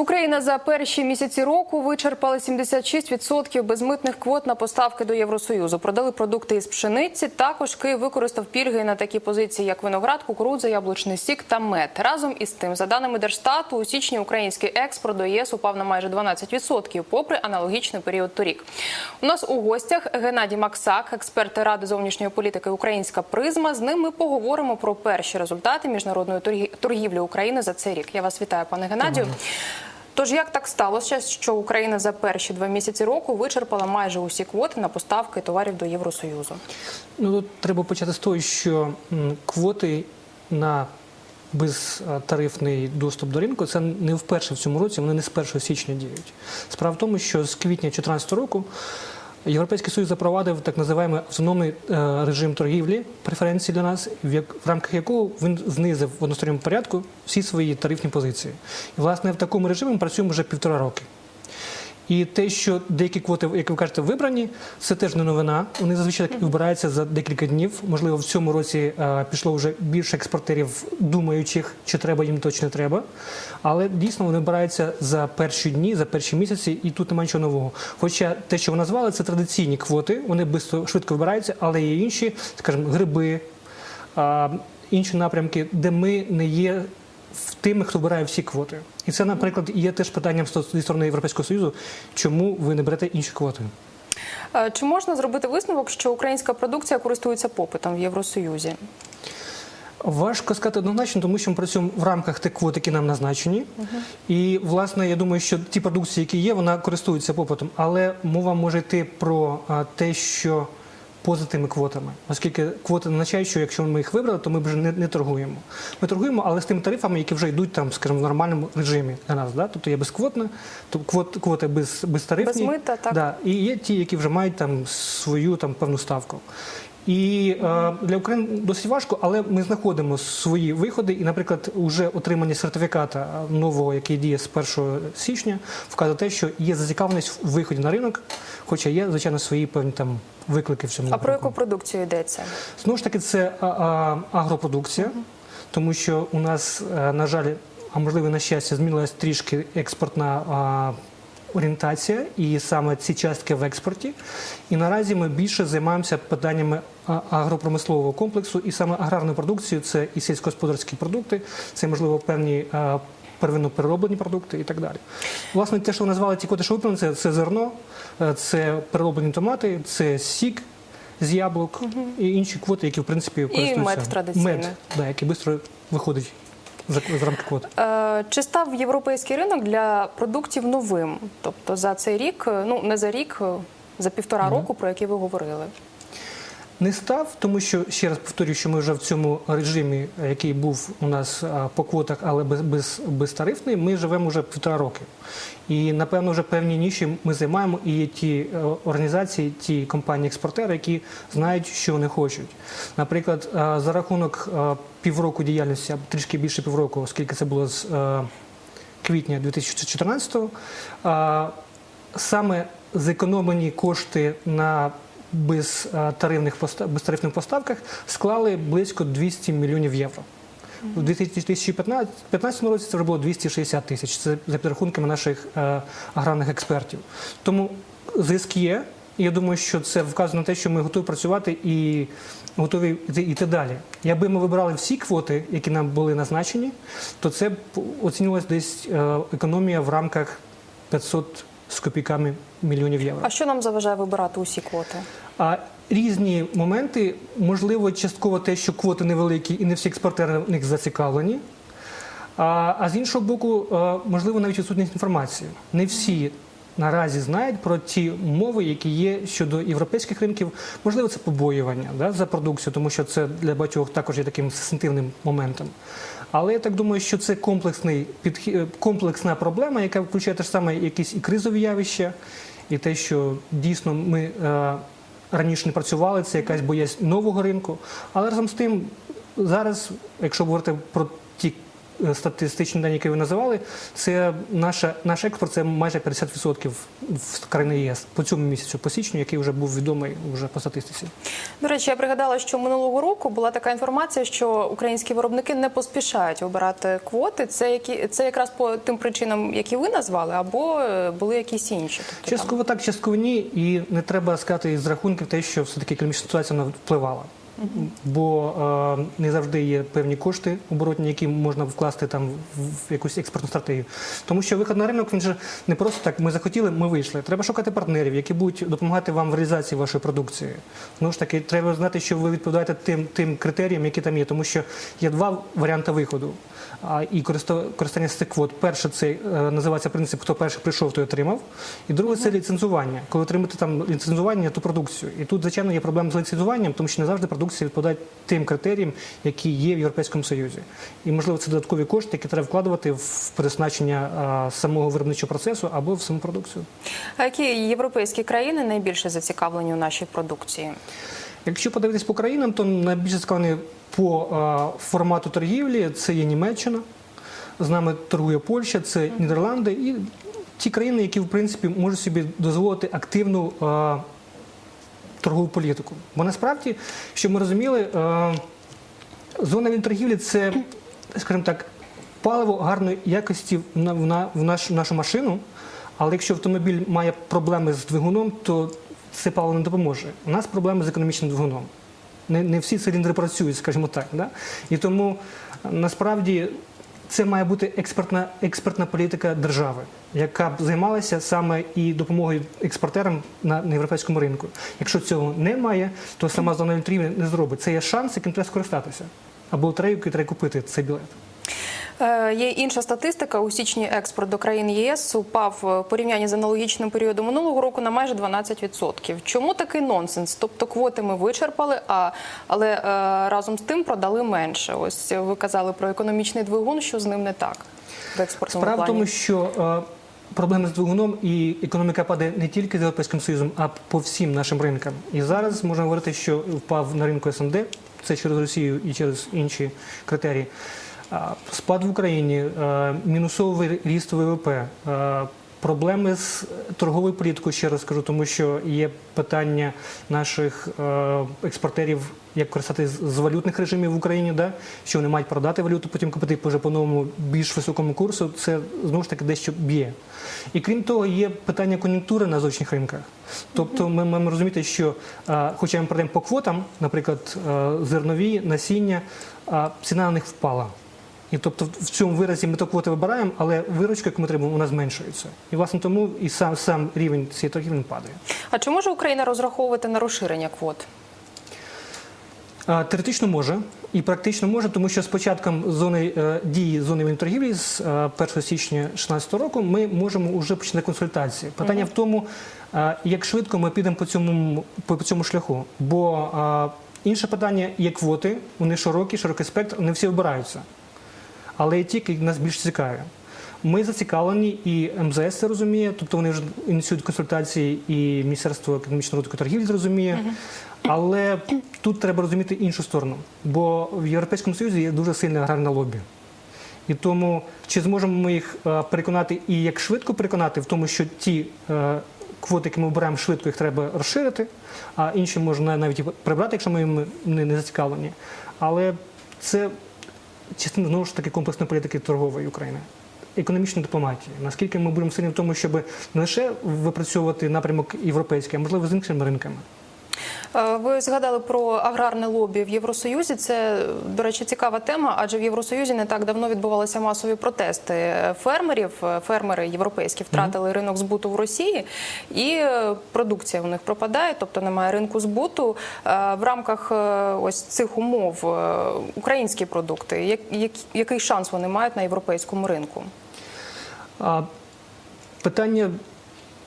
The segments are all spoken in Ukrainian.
Україна за перші місяці року вичерпала 76% безмитних квот на поставки до Євросоюзу. Продали продукти із пшениці. Також Київ використав пільги на такі позиції, як виноград, кукурудза, яблучний сік та мед. Разом із тим, за даними Держстату, у січні український експорт до ЄС упав на майже 12%, попри аналогічний період торік. У нас у гостях Геннадій Максак, експерт Ради зовнішньої політики Українська призма. З ним ми поговоримо про перші результати міжнародної торгі- торгівлі України за цей рік. Я вас вітаю, пане Геннадію. Тож як так сталося, що Україна за перші два місяці року вичерпала майже усі квоти на поставки товарів до Євросоюзу? Ну, тут треба почати з того, що квоти на безтарифний доступ до ринку це не вперше в цьому році, вони не з 1 січня діють. Справа в тому, що з квітня 2014 року Європейський Союз запровадив так називаємо автономний е, режим торгівлі, преференції для нас, в рамках якого він знизив в односторонньому порядку всі свої тарифні позиції. І, власне, в такому режимі ми працюємо вже півтора роки. І те, що деякі квоти, як ви кажете, вибрані, це теж не новина. Вони зазвичай вибираються за декілька днів. Можливо, в цьому році е, пішло вже більше експортерів, думаючих, чи треба їм то, чи не треба. Але дійсно вони вибираються за перші дні, за перші місяці, і тут немає нічого нового. Хоча те, що ви назвали, це традиційні квоти, вони швидко вибираються, але є інші, скажімо, гриби, а, інші напрямки, де ми не є тими, хто вибирає всі квоти. І це, наприклад, є теж питанням зі сторони Європейського Союзу, чому ви не берете інші квоти. Е, Чи можна зробити висновок, що українська продукція користується попитом в Євросоюзі? Важко сказати однозначно, тому що ми працюємо в рамках тих квот, які нам назначені. І, власне, я думаю, що ті продукції, які є, вона користується попитом. Але мова може йти про те, що поза тими квотами, оскільки квоти означають, що якщо ми їх вибрали, то ми вже не, не торгуємо. Ми торгуємо, але з тими тарифами, які вже йдуть там, скажімо, в нормальному режимі для нас. Да? Тобто є безквотна, то квот, квоти без, безтарифні. Без мита, так. Да. І є ті, які вже мають там свою там певну ставку. І е, для України досить важко, але ми знаходимо свої виходи. І, наприклад, уже отримання сертифіката нового, який діє з 1 січня, вказує те, що є зацікавленість в виході на ринок, хоча є, звичайно, свої певні там виклики в цьому. А про яку продукцію йдеться? Знову ж таки, це а, а, агропродукція, тому що у нас, е, на жаль, а можливо, на щастя, змінилась трішки експортна а, орієнтація, і саме ці частки в експорті. І наразі ми більше займаємося питаннями агропромислового комплексу, і саме аграрною продукцією це і сільськогосподарські продукти, це можливо певні. Первинно перероблені продукти і так далі. Власне, те, що ви назвали ті коти, що виправлені, це, це зерно, е, це перероблені томати, це сік з яблук і інші квоти, які в принципі користуються мед традиційний. мед, да, який швидко виходить з рамки квот. Е, Чи став європейський ринок для продуктів новим? Тобто за цей рік, е, ну не за рік, е, за півтора року, про який ви говорили? Не став, тому що ще раз повторюю, що ми вже в цьому режимі, який був у нас по квотах, але без, без, безтарифний, ми живемо вже півтора роки. І напевно вже певні ніші ми займаємо. І є ті організації, ті компанії-експортери, які знають, що вони хочуть. Наприклад, за рахунок півроку діяльності, або трішки більше півроку, оскільки це було з е, квітня 2014-го, саме зекономлені кошти на безтарифних поста- безтарифних поставках склали близько 200 мільйонів євро. У 2015 році це вже було 260 тисяч. Це за підрахунками наших е, аграрних експертів. Тому зиск є. Я думаю, що це вказує на те, що ми готові працювати і готові йти, далі. Якби ми вибрали всі квоти, які нам були назначені, то це б оцінювалась десь е, економія в рамках 500 з копійками мільйонів євро. А що нам заважає вибирати усі квоти? А різні моменти, можливо, частково те, що квоти невеликі і не всі експортери в них зацікавлені. А, а з іншого боку, е, можливо, навіть відсутність інформації. Не всі наразі знають про ті умови, які є щодо європейських ринків. Можливо, це побоювання да, за продукцію, тому що це для багатьох також є таким сенситивним моментом. Але я так думаю, що це комплексний підхід, комплексна проблема, яка включає те ж саме якісь і кризові явища, і те, що дійсно ми е, раніше не працювали, це якась боязнь нового ринку. Але разом з тим, зараз, якщо говорити про ті е, статистичні дані, які ви називали, це наша, наш експорт це майже 50% в країни ЄС по цьому місяцю, по січню, який вже був відомий вже по статистиці. До речі, я пригадала, що минулого року була така інформація, що українські виробники не поспішають обирати квоти. Це які це якраз по тим причинам, які ви назвали, або е, були якісь інші. Тобто, там- Частково так, частково ні, і не треба сказати із рахунків те, що все-таки економічна ситуація впливала. Бо е, не завжди є певні кошти оборотні, які можна вкласти там в якусь експортну стратегію. Тому що виход на ринок він же не просто так. Ми захотіли, ми вийшли. Треба шукати партнерів, які будуть допомагати вам в реалізації вашої продукції. Знову ж таки, треба знати, що ви відповідаєте тим тим критеріям, які там є, тому що є два варіанти виходу. А і користання з цих квот. Перше, це е, називається принцип, хто перший прийшов, той отримав. І друге це ліцензування. Коли отримати там ліцензування, ту продукцію. І тут, звичайно, є проблема з ліцензуванням, тому що не завжди продукція відповідає тим критеріям, які є в Європейському Союзі. І можливо це додаткові кошти, які треба вкладувати в переснащення а, самого виробничого процесу або в саму продукцію. А які європейські країни найбільше зацікавлені у нашій продукції? Якщо подивитись по країнам, то найбільше зацікавлені по формату торгівлі це є Німеччина. З нами торгує Польща, це Нідерланди і ті країни, які в принципі можуть собі дозволити активну торгову політику. Бо насправді, щоб ми розуміли, зона вільної торгівлі це, скажімо так, паливо гарної якості в нашу машину. Але якщо автомобіль має проблеми з двигуном, то це паливо не допоможе. У нас проблеми з економічним двигуном. Не, не всі циліндри працюють, скажімо так. Да? І тому насправді це має бути експертна, експертна політика держави, яка б займалася саме і допомогою експортерам на, на європейському ринку. Якщо цього немає, то сама зона торгівлі не зробить. Це є шанс, яким треба скористатися. Або лотерею, який треба купити цей білет. Е, Є інша статистика. У січні експорт до країн ЄС упав е, в порівнянні з аналогічним періодом минулого року на майже 12%. Чому такий нонсенс? Тобто квоти ми вичерпали, а але е, разом з тим продали менше. Ось ви казали про економічний двигун. Що з ним не так в експортному Справа в плані? тому, що проблеми з двигуном і економіка падає не тільки з Європейським Союзом, а по всім нашим ринкам. І зараз можна говорити, що впав на ринку СНД, це через Росію і через інші критерії. Спад в Україні, е, мінусовий ріст ВВП, е, проблеми з торговою політикою, ще раз скажу, тому що є питання наших е, експортерів, як користатися з валютних режимів в Україні, да? що вони мають продати валюту, потім купити вже по новому більш високому курсу. Це знову ж таки дещо б'є. І крім того, є питання кон'юнктури на зовнішніх ринках. Тобто ми маємо розуміти, що е, хоча ми продаємо по квотам, наприклад, е, зернові, насіння, ціна на них впала. І тобто в цьому виразі ми то квоти вибираємо, але виручка, яку ми отримуємо, у нас зменшується. І власне тому і сам сам рівень цієї торгівлі падає. А чи може Україна розраховувати на розширення квот? Теоретично може і практично може, тому що з початком зони е, дії зони вільної торгівлі з е, 1 січня 2016 року ми можемо вже почати консультації. Питання в тому, е, як швидко ми підемо по цьому по цьому шляху. Бо е, інше питання є квоти, вони широкі, широкий спектр, вони всі обираються. Але є ті, які нас більш цікаві. Ми зацікавлені, і МЗС це розуміє, тобто вони вже ініціюють консультації, і Міністерство економічного розвитку торгівлі зрозуміє. Але тут треба розуміти іншу сторону, бо в Європейському Союзі є дуже сильне аграрне лобі. І тому чи зможемо ми їх е, переконати і як швидко переконати в тому, що ті е, квоти, які ми обираємо, швидко їх треба розширити, а інші можна навіть і прибрати, якщо ми їм не зацікавлені. Але це частина знову ж таки комплексної політики торгової України. Економічної дипломатії. Наскільки ми будемо сильні в тому, щоб не лише випрацьовувати напрямок європейський, а можливо з іншими ринками. Е, Ви згадали про аграрне лобі в Євросоюзі. Це, до речі, цікава тема, адже в Євросоюзі не так давно відбувалися масові протести фермерів. Е, Фермери європейські втратили ринок збуту в Росії, і е, продукція у них пропадає, тобто немає ринку збуту. В рамках ось цих умов українські продукти, як- як- який шанс вони мають на європейському ринку? Питання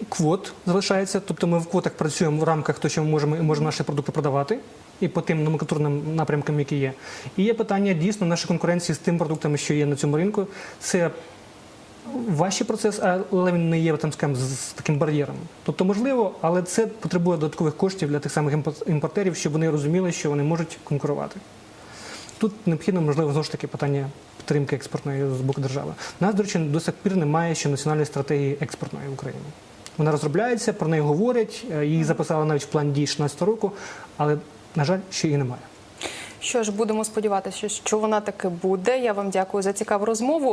квот залишається, тобто ми в квотах працюємо в рамках того, що ми можемо, можемо наші продукти продавати. І по тим номенклатурним напрямкам, які є. І є питання дійсно нашої конкуренції з тими продуктами, що є на цьому ринку. Це важчий процес, але він не є там, скажімо, з таким бар'єром. Тобто, можливо, але це потребує додаткових коштів для тих самих імпо- імпортерів, щоб вони розуміли, що вони можуть конкурувати. Тут необхідно, можливо, знову ж таки питання підтримки експортної з боку держави. У нас, до речі, до сих пір немає ще національної стратегії експортної в Україні. Вона розробляється, про неї говорять, е, її записали навіть в план дій 16 року, але, на жаль, ще її немає. Що ж, будемо сподіватися, що вона таки буде. Я вам дякую за цікаву розмову.